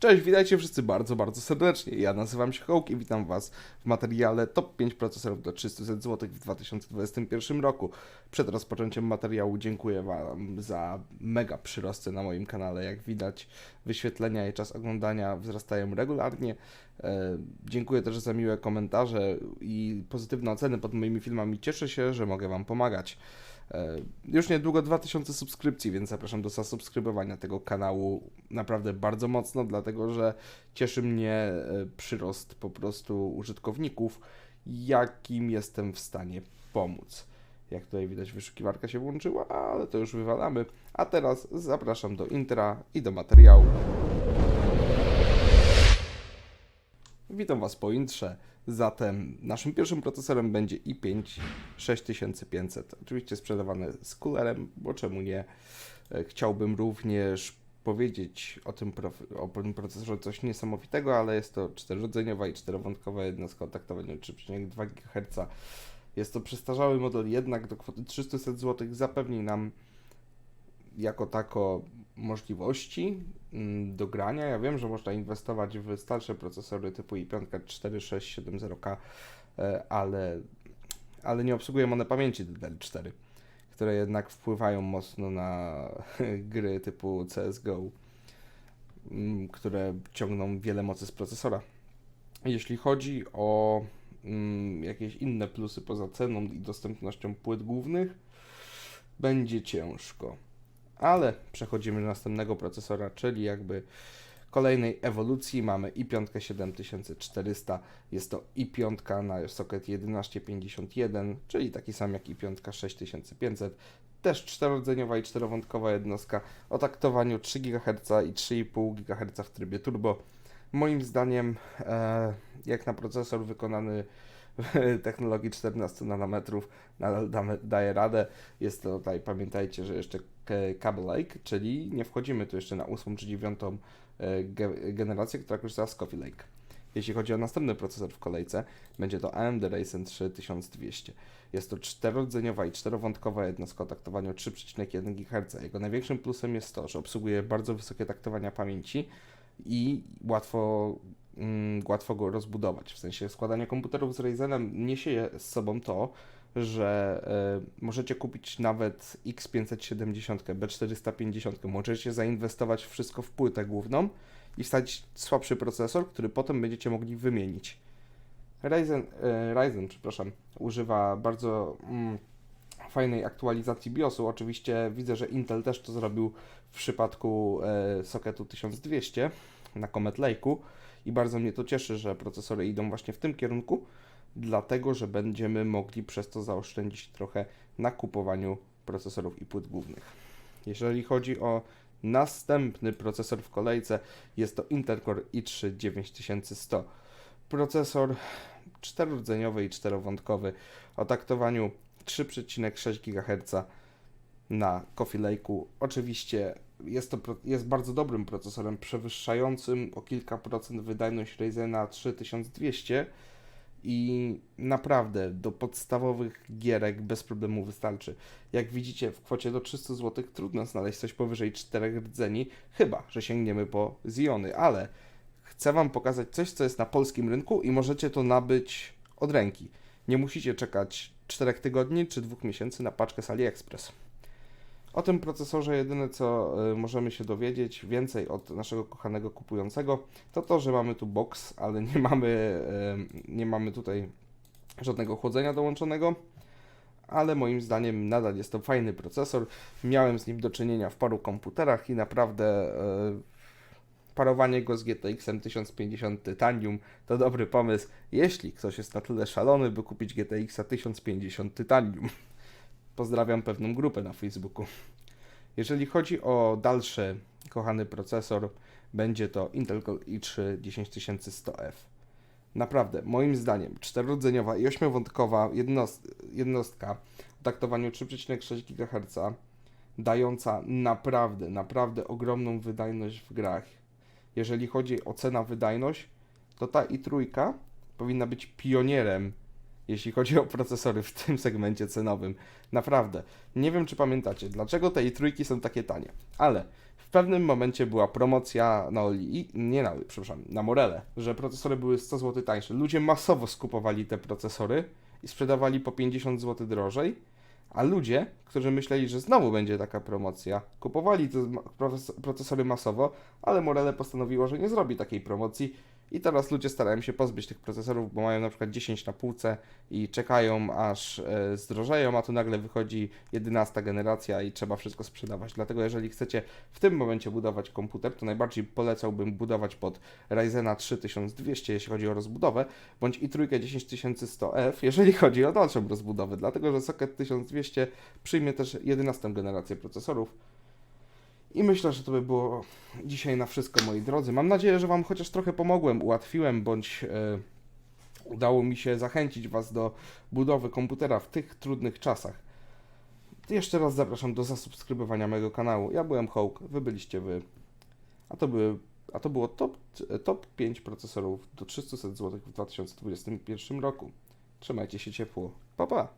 Cześć, witajcie wszyscy bardzo, bardzo serdecznie. Ja nazywam się Hołk i witam Was w materiale Top 5 procesorów do 300 zł w 2021 roku. Przed rozpoczęciem materiału dziękuję Wam za mega przyrosty na moim kanale. Jak widać, wyświetlenia i czas oglądania wzrastają regularnie. E, dziękuję też za miłe komentarze i pozytywne oceny pod moimi filmami. Cieszę się, że mogę Wam pomagać. E, Już niedługo 2000 subskrypcji, więc zapraszam do zasubskrybowania tego kanału naprawdę bardzo mocno, dlatego że cieszy mnie e, przyrost po prostu użytkowników, jakim jestem w stanie pomóc. Jak tutaj widać, wyszukiwarka się włączyła, ale to już wywalamy. A teraz zapraszam do intra i do materiału. Witam Was po intrze. Zatem naszym pierwszym procesorem będzie i5 6500. Oczywiście sprzedawany z coolerem, bo czemu nie? E, Chciałbym również powiedzieć o tym, o tym procesorze coś niesamowitego, ale jest to czterodzeniowa i czterowątkowa jednostka o taktowaniu 3,2 GHz. Jest to przestarzały model, jednak do kwoty 300 zł zapewni nam jako tako możliwości do grania. Ja wiem, że można inwestować w starsze procesory typu i5 4670K, e, ale, ale nie obsługują one pamięci DDR4, które jednak wpływają mocno na gry typu CSGO, mm, które ciągną wiele mocy z procesora. Jeśli chodzi o mm, jakieś inne plusy poza ceną i dostępnością płyt głównych, będzie ciężko. Ale przechodzimy do następnego procesora, czyli jakby kolejnej ewolucji. Mamy i5 7400, jest to i5 na socket 1151, czyli taki sam jak i5 6500. Też czterodzeniowa i czterowątkowa jednostka o taktowaniu 3 GHz i 3,5 GHz w trybie turbo. Moim zdaniem, e, jak na procesor wykonany technologii 14 nanometrów, nadal damy, daje radę. Jest to tutaj, pamiętajcie, że jeszcze Cable Lake, czyli nie wchodzimy tu jeszcze na 8 czy 9 e, ge- generację, która korzystała z Coffee Lake. Jeśli chodzi o następny procesor w kolejce, będzie to AMD Ryzen 3 1200. Jest to czterodzeniowa i czterowątkowa jednostka o taktowaniu 3,1 GHz. Jego największym plusem jest to, że obsługuje bardzo wysokie taktowania pamięci i łatwo, mm, łatwo go rozbudować. W sensie składanie komputerów z Ryzenem niesie z sobą to, że e, możecie kupić nawet X570, B450, możecie zainwestować wszystko w płytę główną i wstać słabszy procesor, który potem będziecie mogli wymienić. Ryzen, e, Ryzen przepraszam, używa bardzo mm, fajnej aktualizacji BIOSu. Oczywiście widzę, że Intel też to zrobił w przypadku e, socketu 1200 na Comet Lake'u i bardzo mnie to cieszy, że procesory idą właśnie w tym kierunku, dlatego że będziemy mogli przez to zaoszczędzić trochę na kupowaniu procesorów i płyt głównych. Jeżeli chodzi o następny procesor w kolejce, jest to Intel Core i3 9100. Procesor czterodzeniowy i czterowątkowy o taktowaniu 3,6 GHz na Coffee Lake'u. Oczywiście jest to jest bardzo dobrym procesorem, przewyższającym o kilka procent wydajność Ryzena 3200 i naprawdę do podstawowych gierek bez problemu wystarczy. Jak widzicie, w kwocie do 300 zł trudno znaleźć coś powyżej 4 rdzeni, chyba że sięgniemy po Ziony, ale chcę Wam pokazać coś, co jest na polskim rynku i możecie to nabyć od ręki. Nie musicie czekać 4 tygodni czy 2 miesięcy na paczkę z AliExpress. O tym procesorze jedyne co y, możemy się dowiedzieć więcej od naszego kochanego kupującego, to to, że mamy tu box, ale nie mamy, y, nie mamy tutaj żadnego chłodzenia dołączonego. Ale moim zdaniem nadal jest to fajny procesor. Miałem z nim do czynienia w paru komputerach i naprawdę y, parowanie go z GTX-em 1050 Titanium to dobry pomysł, jeśli ktoś jest na tyle szalony, by kupić GTX-a 1050 Titanium. Pozdrawiam pewną grupę na Facebooku. Jeżeli chodzi o dalszy kochany procesor, będzie to Intel Core i3 10100F. Naprawdę, moim zdaniem, czterodzeniowa i ośmiowątkowa jednost- jednostka o taktowaniu 3,6 GHz, dająca naprawdę, naprawdę ogromną wydajność w grach. Jeżeli chodzi o cena wydajność, to ta i trójka powinna być pionierem jeśli chodzi o procesory w tym segmencie cenowym. Naprawdę. Nie wiem, czy pamiętacie, dlaczego te i trójki są takie tanie, ale w pewnym momencie była promocja na Oli, nie na przepraszam, na Morele, że procesory były 100 zł tańsze. Ludzie masowo skupowali te procesory i sprzedawali po 50 zł drożej, a ludzie, którzy myśleli, że znowu będzie taka promocja, kupowali te procesory masowo, ale Morele postanowiło, że nie zrobi takiej promocji i teraz ludzie starają się pozbyć tych procesorów, bo mają na przykład 10 na półce i czekają aż e, zdrożeją, a tu nagle wychodzi 11 generacja i trzeba wszystko sprzedawać. Dlatego jeżeli chcecie w tym momencie budować komputer, to najbardziej polecałbym budować pod Ryzena 3200, jeśli chodzi o rozbudowę, bądź i trójkę 10100F, jeżeli chodzi o dalszą rozbudowę, dlatego że socket 1200 przyjmie też 11 generację procesorów. I myślę, że to by było dzisiaj na wszystko, moi drodzy. Mam nadzieję, że Wam chociaż trochę pomogłem, ułatwiłem, bądź e, udało mi się zachęcić Was do budowy komputera w tych trudnych czasach. Jeszcze raz zapraszam do zasubskrybowania mojego kanału. Ja byłem Hołk, Wy byliście Wy. A to, były, a to było top, top 5 procesorów do 300 zł w 2021 roku. Trzymajcie się ciepło. Pa, pa!